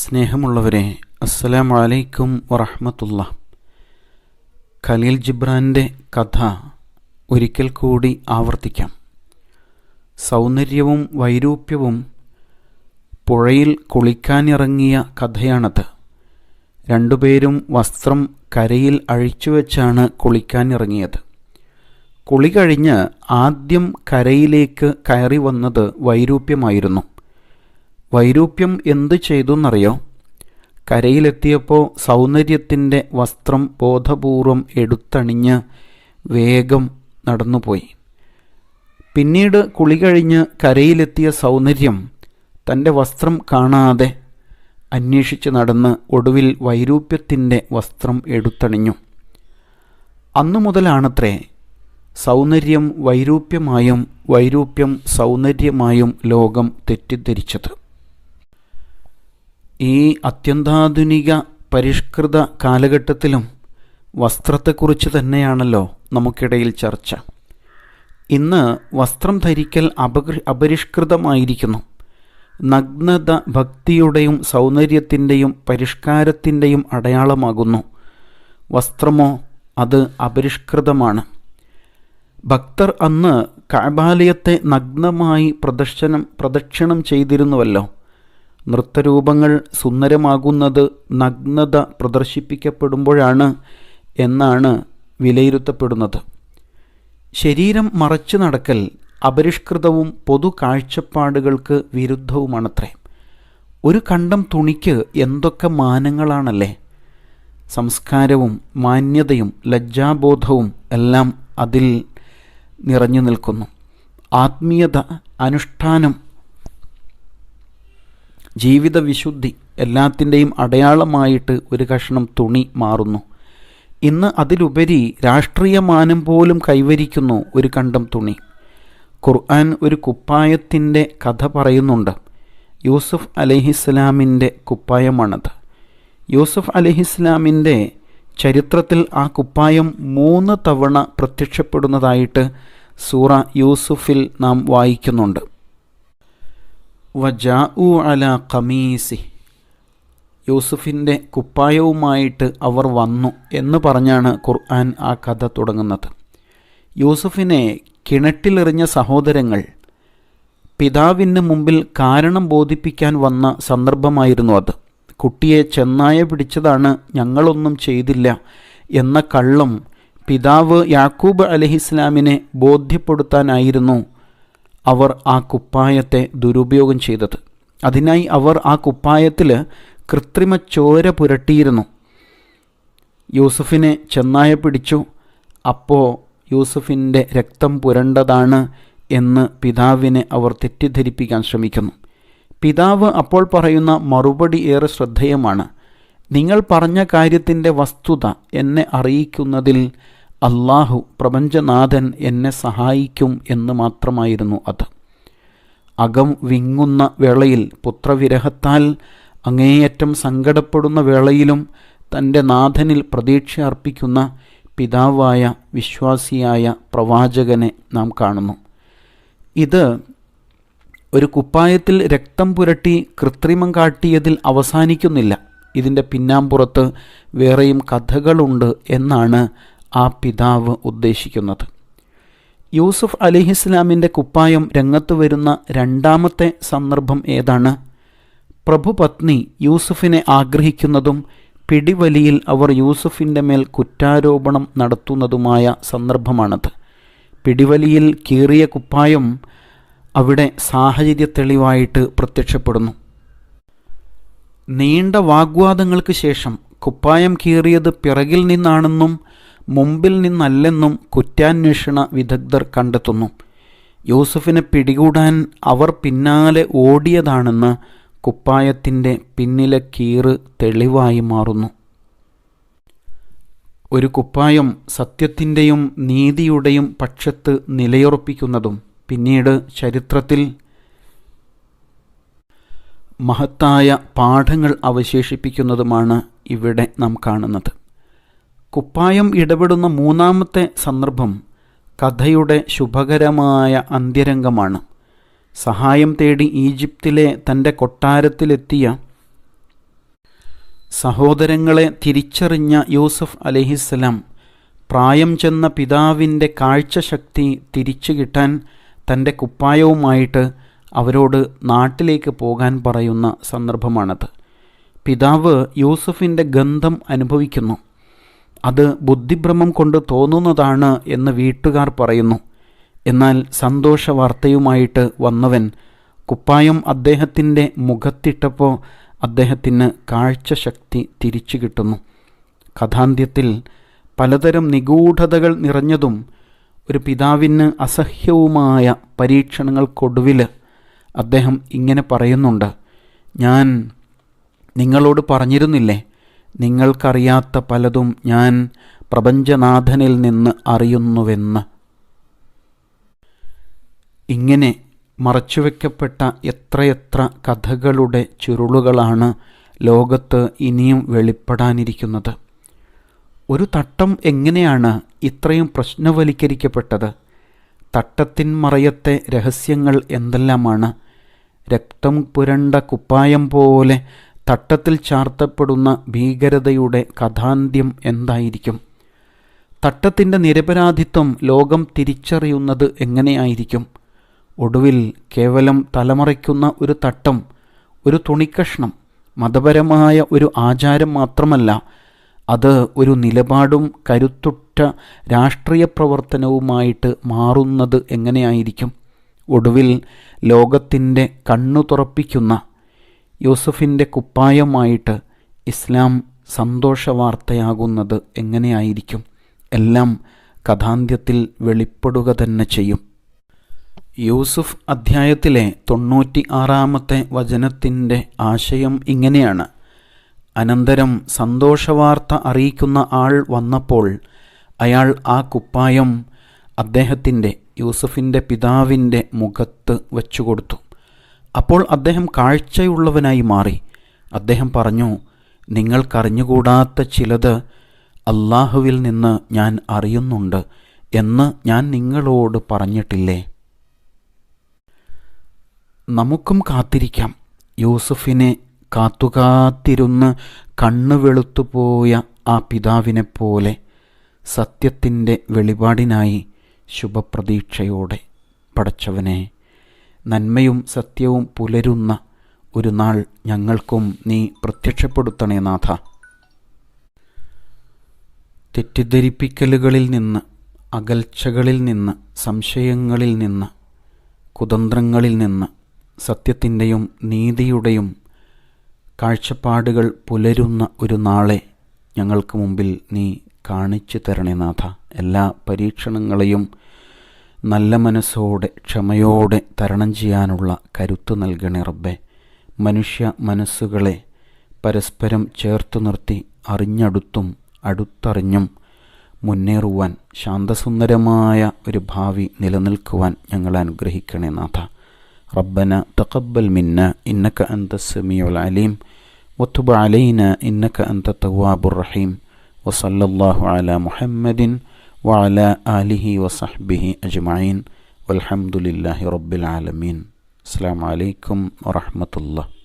സ്നേഹമുള്ളവരെ അസ്സലാമു അലൈക്കും വറഹമത്തുള്ള. ഖലീൽ ജിബ്രാന്റെ കഥ ഒരിക്കൽ കൂടി ആവർത്തിക്കാം. സൗന്ദര്യവും വൈരൂപ്യവും പുഴയിൽ കുളിക്കാനിറങ്ങിയ കഥയാണത്. രണ്ടുപേരും വസ്ത്രം കരയിൽ അഴിച്ചു അഴിച്ചുവെച്ചാണ് കുളിക്കാനിറങ്ങിയത്. കുളി കഴിഞ്ഞ് ആദ്യം കരയിലേക്ക് കയറി വന്നത് വൈരൂപ്യമായിരുന്നു. വൈരൂപ്യം എന്തു ചെയ്തു എന്നറിയോ കരയിലെത്തിയപ്പോൾ സൗന്ദര്യത്തിന്റെ വസ്ത്രം ബോധപൂർവം എടുത്തണിഞ്ഞ് വേഗം നടന്നുപോയി. പിന്നീട് കുളി കഴിഞ്ഞ് കരയിലെത്തിയ സൗന്ദര്യം തന്റെ വസ്ത്രം കാണാതെ അന്വേഷിച്ച് നടന്ന് ഒടുവിൽ വൈരൂപ്യത്തിന്റെ വസ്ത്രം എടുത്തണിഞ്ഞു. അന്നു മുതലാണത്രേ സൗന്ദര്യം വൈരൂപ്യമായും വൈരൂപ്യം സൗന്ദര്യമായും ലോകം തെറ്റിദ്ധരിച്ചത്. ഈ അത്യന്താധുനിക പരിഷ്കൃത കാലഘട്ടത്തിലും വസ്ത്രത്തെക്കുറിച്ച് തന്നെയാണല്ലോ നമുക്കിടയിൽ ചർച്ച. ഇന്ന് വസ്ത്രം ധരിക്കൽ അപരിഷ്കൃതമായിരിക്കുന്നു. നഗ്നത ഭക്തിയുടെയും സൗന്ദര്യത്തിന്റെയും പരിഷ്കാരത്തിന്റെയും അടയാളമാകുന്നു. വസ്ത്രമോ അത് അപരിഷ്കൃതമാണ്. ഭക്തർ അന്ന് കാബാലയത്തെ നഗ്നമായി പ്രദർശനം പ്രദക്ഷിണം ചെയ്തിരുന്നുവല്ലോ. നൃത്തരൂപങ്ങൾ സുന്ദരമാകുന്നത് നഗ്നത പ്രദർശിപ്പിക്കപ്പെടുമ്പോഴാണ് എന്നാണ് വിലയിരുത്തപ്പെടുന്നത്. ശരീരം മറച്ചു നടക്കൽ അപരിഷ്കൃതവും പൊതു കാഴ്ചപ്പാടുകൾക്ക് വിരുദ്ധവുമാണത്രേ. ഒരു കണ്ടം തുണിക്ക് എന്തൊക്കെ മാനങ്ങളാണല്ലേ? സംസ്കാരവും മാന്യതയും ലജ്ജാബോധവും എല്ലാം അതിൽ നിറഞ്ഞു നിൽക്കുന്നു. ആത്മീയത അനുഷ്ഠാനം ജീവിത വിശുദ്ധി എല്ലാത്തിന്റെയും അടയാളമായിട്ട് ഒരു കഷ്ണം തുണി മാറുന്നു. ഇന്ന് അതിലുപരി രാഷ്ട്രീയ മാനം പോലും കൈവരിക്കുന്നു ഒരു കണ്ടം തുണി. ഖുർആൻ ഒരു കുപ്പായത്തിന്റെ കഥ പറയുന്നുണ്ട്. യൂസുഫ് അലഹിസ്ലാമിന്റെ കുപ്പായമാണത്. യൂസുഫ് അലഹിസ്ലാമിന്റെ ചരിത്രത്തിൽ ആ കുപ്പായം മൂന്ന് തവണ പ്രത്യക്ഷപ്പെടുന്നതായിട്ട് സൂറ യൂസുഫിൽ നാം വായിക്കുന്നുണ്ട്. ഖമീസി. യൂസുഫിന്റെ കുപ്പായവുമായിട്ട് അവർ വന്നു എന്ന് പറഞ്ഞാണ് ഖുർആൻ ആ കഥ തുടങ്ങുന്നത്. യൂസുഫിനെ കിണറ്റിലെറിഞ്ഞ സഹോദരങ്ങൾ പിതാവിന് മുമ്പിൽ കാരണം ബോധിപ്പിക്കാൻ വന്ന സന്ദർഭമായിരുന്നു അത്. കുട്ടിയെ ചെന്നായ പിടിച്ചതാണ് ഞങ്ങളൊന്നും ചെയ്തില്ല എന്ന കള്ളം പിതാവ് യാക്കൂബ് അലഹിസ്ലാമിനെ ബോധ്യപ്പെടുത്താനായിരുന്നു അവർ ആ കുപ്പായത്തെ ദുരുപയോഗം ചെയ്തത്. അതിനായി അവർ ആ കുപ്പായത്തിൽ കൃത്രിമ ചോര പുരട്ടിയിരുന്നു. യൂസുഫിനെ ചെന്നായ പിടിച്ചു. അപ്പോൾ യൂസുഫിന്റെ രക്തം പുരണ്ടതാണ് എന്ന് പിതാവിനെ അവർ തെറ്റിദ്ധരിപ്പിക്കാൻ ശ്രമിക്കുന്നു. പിതാവ് അപ്പോൾ പറയുന്ന മറുപടി ഏറെ ശ്രദ്ധേയമാണ്. നിങ്ങൾ പറഞ്ഞ കാര്യത്തിന്റെ വസ്തുത എന്നെ അറിയിക്കുന്നതിൽ അള്ളാഹു പ്രപഞ്ചനാഥൻ എന്നെ സഹായിക്കും എന്ന് മാത്രമായിരുന്നു അത്. അകം വിങ്ങുന്ന വേളയിൽ പുത്രവിരഹത്താൽ അങ്ങേയറ്റം സങ്കടപ്പെടുന്ന വേളയിലും തന്റെ നാഥനിൽ പ്രതീക്ഷ അർപ്പിക്കുന്ന പിതാവായ വിശ്വാസിയായ പ്രവാചകനെ നാം കാണുന്നു. ഇത് ഒരു കുപ്പായത്തിൽ രക്തം പുരട്ടി കൃത്രിമം കാട്ടിയതിൽ അവസാനിക്കുന്നില്ല. ഇതിന്റെ പിന്നാമ്പുറത്ത് വേറെയും കഥകളുണ്ട് എന്നാണ് ആ പിതാവ് ഉദ്ദേശിക്കുന്നത്. യൂസുഫ് അലിഹിസ്ലാമിന്റെ കുപ്പായം രംഗത്ത് വരുന്ന രണ്ടാമത്തെ സന്ദർഭം ഏതാണ്? പ്രഭുപത്നി യൂസുഫിനെ ആഗ്രഹിക്കുന്നതും പിടിവലിയിൽ അവർ യൂസുഫിന്റെ മേൽ കുറ്റാരോപണം നടത്തുന്നതുമായ സന്ദർഭമാണത്. പിടിവലിയിൽ കീറിയ കുപ്പായം അവിടെ സാഹചര്യ തെളിവായിട്ട് പ്രത്യക്ഷപ്പെടുന്നു. നീണ്ട വാഗ്വാദങ്ങൾക്ക് ശേഷം കുപ്പായം കീറിയത് പിറകിൽ നിന്നാണെന്നും മുമ്പിൽ നിന്നല്ലെന്നും കുറ്റാന്വേഷണ വിദഗ്ധർ കണ്ടെത്തുന്നു. യൂസഫിനെ പിടികൂടാൻ അവർ പിന്നാലെ ഓടിയതാണെന്ന് കുപ്പായത്തിന്റെ പിന്നിലെ കീറ് തെളിവായി മാറുന്നു. ഒരു കുപ്പായം സത്യത്തിന്റെയും നീതിയുടെയും പക്ഷത്ത് നിലയുറപ്പിക്കുന്നതും പിന്നീട് ചരിത്രത്തിൽ മഹത്തായ പാഠങ്ങൾ അവശേഷിപ്പിക്കുന്നതുമാണ് ഇവിടെ നാം കാണുന്നത്. കുപ്പായം ഇടപെടുന്ന മൂന്നാമത്തെ സന്ദർഭം കഥയുടെ ശുഭകരമായ അന്ത്യരംഗമാണ്. സഹായം തേടി ഈജിപ്തിലെ തന്റെ കൊട്ടാരത്തിലെത്തിയ സഹോദരങ്ങളെ തിരിച്ചറിഞ്ഞ യൂസഫ് അലഹിസ്സലാം പ്രായം ചെന്ന പിതാവിന്റെ കാഴ്ചശക്തി തിരിച്ചു കിട്ടാൻ തന്റെ കുപ്പായവുമായിട്ട് അവരോട് നാട്ടിലേക്ക് പോകാൻ പറയുന്ന സന്ദർഭമാണത്. പിതാവ് യൂസഫിന്റെ ഗന്ധം അനുഭവിക്കുന്നു. അത് ബുദ്ധിഭ്രമം കൊണ്ട് തോന്നുന്നതാണ് എന്ന് വീട്ടുകാർ പറയുന്നു. എന്നാൽ സന്തോഷ വാർത്തയുമായിട്ട് വന്നവൻ കുപ്പായം അദ്ദേഹത്തിന്റെ മുഖത്തിട്ടപ്പോൾ അദ്ദേഹത്തിന് കാഴ്ചശക്തി തിരിച്ചു കിട്ടുന്നു. കഥാന്ത്യത്തിൽ പലതരം നിഗൂഢതകൾ നിറഞ്ഞതും ഒരു പിതാവിന് അസഹ്യവുമായ പരീക്ഷണങ്ങൾക്കൊടുവിൽ അദ്ദേഹം ഇങ്ങനെ പറയുന്നുണ്ട്. ഞാൻ നിങ്ങളോട് പറഞ്ഞിരുന്നില്ലേ? നിങ്ങൾക്കറിയാത്ത പലതും ഞാൻ പ്രപഞ്ചനാഥനിൽ നിന്ന് അറിയുന്നുവെന്ന്. ഇങ്ങനെ മറച്ചുവെക്കപ്പെട്ട എത്രയെത്ര കഥകളുടെ ചുരുളുകളാണ് ലോകത്ത് ഇനിയും വെളിപ്പെടാനിരിക്കുന്നത്. ഒരു തട്ടം എങ്ങനെയാണ് ഇത്രയും പ്രശ്നവൽക്കരിക്കപ്പെട്ടത്? തട്ടത്തിൻ മറയത്തെ രഹസ്യങ്ങൾ എന്തെല്ലാമാണ്? രക്തം പുരണ്ട കുപ്പായം പോലെ തട്ടത്തിൽ ചാർത്തപ്പെടുന്ന ഭീകരതയുടെ കഥാന്ത്യം എന്തായിരിക്കും? തട്ടത്തിന്റെ നിരപരാധിത്വം ലോകം തിരിച്ചറിയുന്നത് എങ്ങനെയായിരിക്കും? ഒടുവിൽ കേവലം തലമറയ്ക്കുന്ന ഒരു തട്ടം ഒരു തുണിക്കഷ്ണം മതപരമായ ഒരു ആചാരം മാത്രമല്ല അത് ഒരു നിലപാടും കരുത്തുറ്റ രാഷ്ട്രീയ പ്രവർത്തനവുമായിട്ട് മാറുന്നത് എങ്ങനെയായിരിക്കും? ഒടുവിൽ ലോകത്തിന്റെ കണ്ണു തുറപ്പിക്കുന്ന യൂസഫിന്റെ കുപ്പായമായിട്ട് ഇസ്ലാം സന്തോഷവാർത്തയാകുന്നത് എങ്ങനെയായിരിക്കും? എല്ലാം കഥാന്ത്യത്തിൽ വെളിപ്പെടുക തന്നെ ചെയ്യും. യൂസുഫ് അധ്യായത്തിലെ തൊണ്ണൂറ്റി ആറാമത്തെ വചനത്തിന്റെ ആശയം ഇങ്ങനെയാണ്. അനന്തരം സന്തോഷവാർത്ത അറിയിക്കുന്ന ആൾ വന്നപ്പോൾ അയാൾ ആ കുപ്പായം അദ്ദേഹത്തിന്റെ യൂസഫിന്റെ പിതാവിന്റെ മുഖത്ത് വെച്ചുകൊടുത്തു. അപ്പോൾ അദ്ദേഹം കാഴ്ചയുള്ളവനായി മാറി. അദ്ദേഹം പറഞ്ഞു നിങ്ങൾക്കറിഞ്ഞുകൂടാത്ത ചിലത് അള്ളാഹുവിൽ നിന്ന് ഞാൻ അറിയുന്നുണ്ട് എന്ന് ഞാൻ നിങ്ങളോട് പറഞ്ഞിട്ടില്ലേ? നമുക്കും കാത്തിരിക്കാം. യൂസുഫിനെ കാത്തുകാത്തിരുന്ന് കണ്ണു വെളുത്തുപോയ ആ പിതാവിനെ പോലെ സത്യത്തിന്റെ വെളിപാടിനായി ശുഭപ്രതീക്ഷയോടെ പടച്ചവനെ നന്മയും സത്യവും പുലരുന്ന ഒരു നാൾ ഞങ്ങൾക്കും നീ പ്രത്യക്ഷപ്പെടുത്തണേ നാഥ. തെറ്റിദ്ധരിപ്പിക്കലുകളിൽ നിന്ന് അകൽച്ചകളിൽ നിന്ന് സംശയങ്ങളിൽ നിന്ന് കുതന്ത്രങ്ങളിൽ നിന്ന് സത്യത്തിന്റെയും നീതിയുടെയും കാഴ്ചപ്പാടുകൾ പുലരുന്ന ഒരു നാളെ ഞങ്ങൾക്ക് മുമ്പിൽ നീ കാണിച്ചു തരണേ നാഥ. എല്ലാ പരീക്ഷണങ്ങളെയും നല്ല മനസ്സോടെ ക്ഷമയോടെ തരണം ചെയ്യാനുള്ള കരുത്തു നൽകണേ റബ്ബെ. മനുഷ്യ മനസ്സുകളെ പരസ്പരം ചേർത്തു നിർത്തി അറിഞ്ഞടുത്തും അടുത്തറിഞ്ഞും മുന്നേറുവാൻ ശാന്തസുന്ദരമായ ഒരു ഭാവി നിലനിൽക്കുവാൻ ഞങ്ങൾ അനുഗ്രഹിക്കണേ നാഥ. റബ്ബന തഖബ്ബൽ മിന്ന ഇന്നക്ക അന്ത സമീഉൽ അലീം. ഒത്തുബ അലീന ഇന്നക്ക അന്ത തവ്വാബുർ റഹീം. വസല്ലല്ലാഹു അല മുഹമ്മദിൻ وعلى آله وصحبه أجمعين والحمد لله رب العالمين. السلام عليكم ورحمة الله.